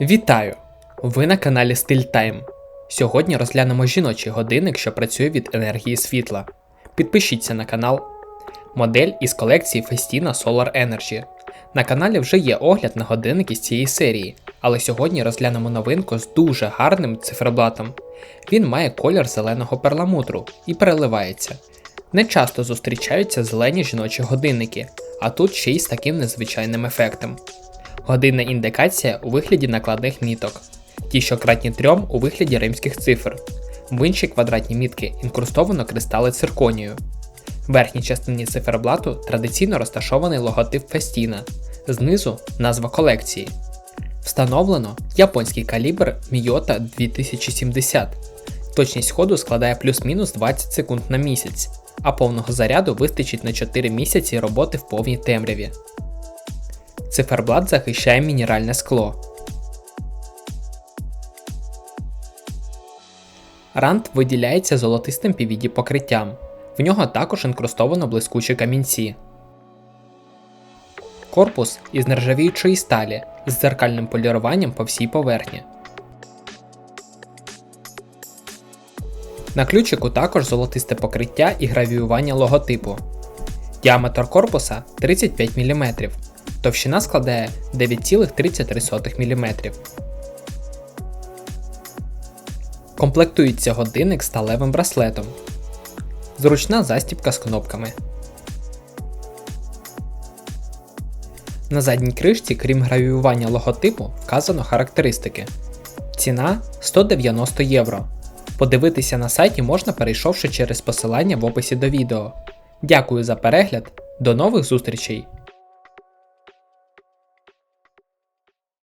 Вітаю! Ви на каналі Style Time. Сьогодні розглянемо жіночий годинник, що працює від енергії світла. Підпишіться на канал. Модель із колекції Festina Solar Energy. На каналі вже є огляд на годинники з цієї серії, але сьогодні розглянемо новинку з дуже гарним циферблатом. Він має колір зеленого перламутру і переливається. Не часто зустрічаються зелені жіночі годинники, а тут ще й з таким незвичайним ефектом. Годинна індикація у вигляді накладних міток, ті, що кратні трьом у вигляді римських цифр. В іншій квадратні мітки інкрустовано кристали цирконію. В верхній частині циферблату традиційно розташований логотип Фестіна, знизу назва колекції. Встановлено японський калібр Miyota 2070. Точність ходу складає плюс-мінус 20 секунд на місяць, а повного заряду вистачить на 4 місяці роботи в повній темряві. Циферблат захищає мінеральне скло. Рант виділяється золотистим PVD покриттям. В нього також інкрустовано блискучі камінці. Корпус із нержавіючої сталі з дзеркальним поліруванням по всій поверхні. На ключику також золотисте покриття і гравіювання логотипу. Діаметр корпуса 35 мм, товщина складає 9,33 мм. Комплектується годинник сталевим браслетом. Зручна застібка з кнопками. На задній кришці, крім гравіювання логотипу, вказано характеристики. Ціна 190 євро. Подивитися на сайті можна перейшовши через посилання в описі до відео. Дякую за перегляд, до нових зустрічей!